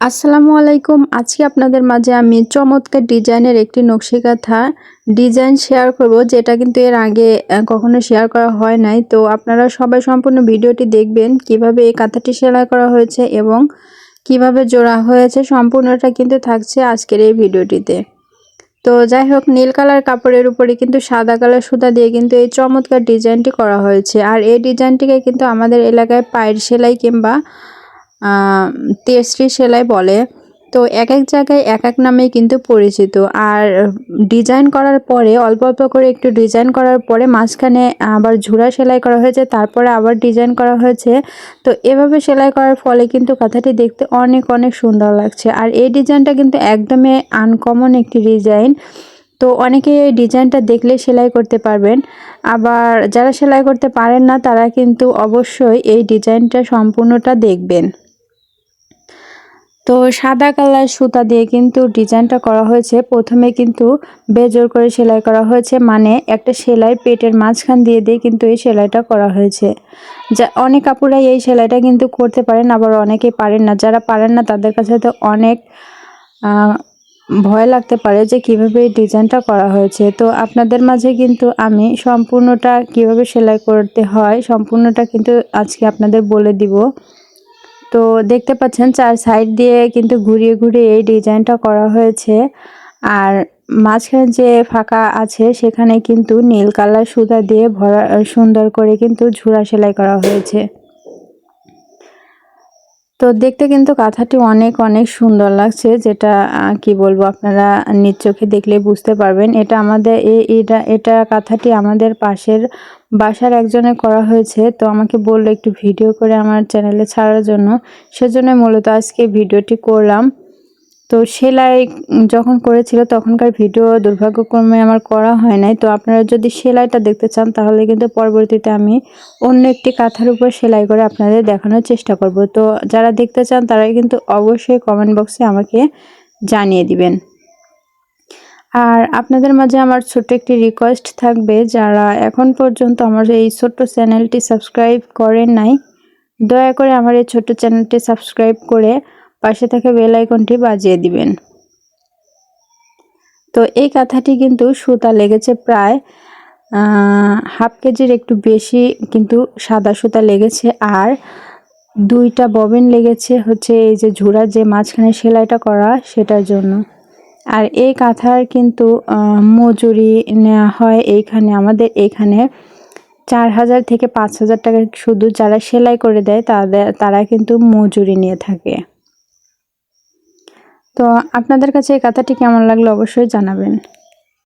আসসালামু আলাইকুম। আজকে আপনাদের মাঝে আমি চমৎকার ডিজাইনের একটি নকশি কাঁথা ডিজাইন শেয়ার করব, যেটা কিন্তু এর আগে কখনো শেয়ার করা হয় নাই। তো আপনারা সবাই সম্পূর্ণ ভিডিওটি দেখবেন, কীভাবে এই কাঁথাটি সেলাই করা হয়েছে এবং কীভাবে জোড়া হয়েছে, সম্পূর্ণটা কিন্তু থাকছে আজকের এই ভিডিওটিতে। তো যাই হোক, নীল কালার কাপড়ের উপরে কিন্তু সাদা কালার সুতা দিয়ে কিন্তু এই চমৎকার ডিজাইনটি করা হয়েছে। আর এই ডিজাইনটিকে কিন্তু আমাদের এলাকায় পায়ের সেলাই কিংবা তেশ্রী সেলাই বলে। তো এক এক জায়গায় এক এক নামেই কিন্তু পরিচিত। আর ডিজাইন করার পরে, অল্প অল্প করে একটু ডিজাইন করার পরে মাঝখানে আবার ঝুরা সেলাই করা হয়েছে, তারপরে আবার ডিজাইন করা হয়েছে। তো এভাবে সেলাই করার ফলে কিন্তু কাঁথাটি দেখতে অনেক অনেক সুন্দর লাগছে। আর এই ডিজাইনটা কিন্তু একদমই আনকমন একটি ডিজাইন। তো অনেকে এই ডিজাইনটা দেখলে সেলাই করতে পারবেন। আবার যারা সেলাই করতে পারেন না, তারা কিন্তু অবশ্যই এই ডিজাইনটা সম্পূর্ণটা দেখবেন। তো সাদা কালার সুতা দিয়ে কিন্তু ডিজাইনটা করা হয়েছে। প্রথমে কিন্তু বেজোর করে সেলাই করা হয়েছে মানে একটা সেলাই পেটের মাঝখান দিয়ে দিয়ে কিন্তু এই সেলাইটা করা হয়েছে। যা, অনেক কাপড়াই এই সেলাইটা কিন্তু করতে পারেন, আবার অনেকে পারেন না। যারা পারেন না, তাদের কাছে তো অনেক ভয় লাগতে পারে যে কীভাবে এই ডিজাইনটা করা হয়েছে। তো আপনাদের মাঝে কিন্তু আমি সম্পূর্ণটা কীভাবে সেলাই করতে হয়, সম্পূর্ণটা কিন্তু আজকে আপনাদের বলে দিব। তো দেখতে পাচ্ছেন চার সাইড দিয়ে কিন্তু ঘুরিয়ে ঘুরিয়ে এই ডিজাইনটা করা হয়েছে। আর মাঝখানে যে ফাঁকা আছে, সেখানে কিন্তু নীল কালার সুতা দিয়ে ভরা সুন্দর করে কিন্তু ঝুরা সেলাই করা হয়েছে। তো দেখতে কিন্তু কাঁথাটি অনেক অনেক সুন্দর লাগছে, যেটা কি বলব, আপনারা নিজ চোখে দেখলে বুঝতে পারবেন। এটা আমাদের এটা এটা কাঁথাটি আমাদের পাশের বাসার একজনে করা হয়েছে, তো আমাকে বলল একটু ভিডিও করে আমার চ্যানেলে ছাড়ার জন্য। সেজন্য মূলত আজকে ভিডিওটি করলাম। তো সেলাই যখন করেছিল, তখনকার ভিডিও দুর্ভাগ্যক্রমে আমার করা হয় নাই। তো আপনারা যদি সেলাইটা দেখতে চান, তাহলে কিন্তু পরবর্তীতে আমি অন্য একটি কাঁথার উপর সেলাই করে আপনাদের দেখানোর চেষ্টা করব। তো যারা দেখতে চান, তারাই কিন্তু অবশ্যই কমেন্ট বক্সে আমাকে জানিয়ে দিবেন। আর আপনাদের মাঝে আমার ছোট্ট একটি রিকোয়েস্ট থাকবে যারা এখন পর্যন্ত আমার এই ছোট্ট চ্যানেলটি সাবস্ক্রাইব করেন নাই, দয়া করে আমার এই ছোট্ট চ্যানেলটি সাবস্ক্রাইব করে পাশে থাকা বেল আইকনটি বাজিয়ে দিবেন। তো এই কাঁথাটি কিন্তু সুতা লেগেছে প্রায় হাফ কেজির একটু বেশি কিন্তু সাদা সুতা লেগেছে আর দুইটা ববিন লেগেছে হচ্ছে এই যে ঝুড়া যে মাঝখানে সেলাইটা করা সেটার জন্য। আর এই কাঁথার কিন্তু মজুরি নেওয়া হয় এইখানে। আমাদের এখানে চার হাজার থেকে পাঁচ হাজার টাকা শুধু যারা সেলাই করে দেয়, তাদের, তারা কিন্তু মজুরি নিয়ে থাকে। তো আপনাদের কাছে এই কাঁথাটি কেমন লাগল অবশ্যই জানাবেন।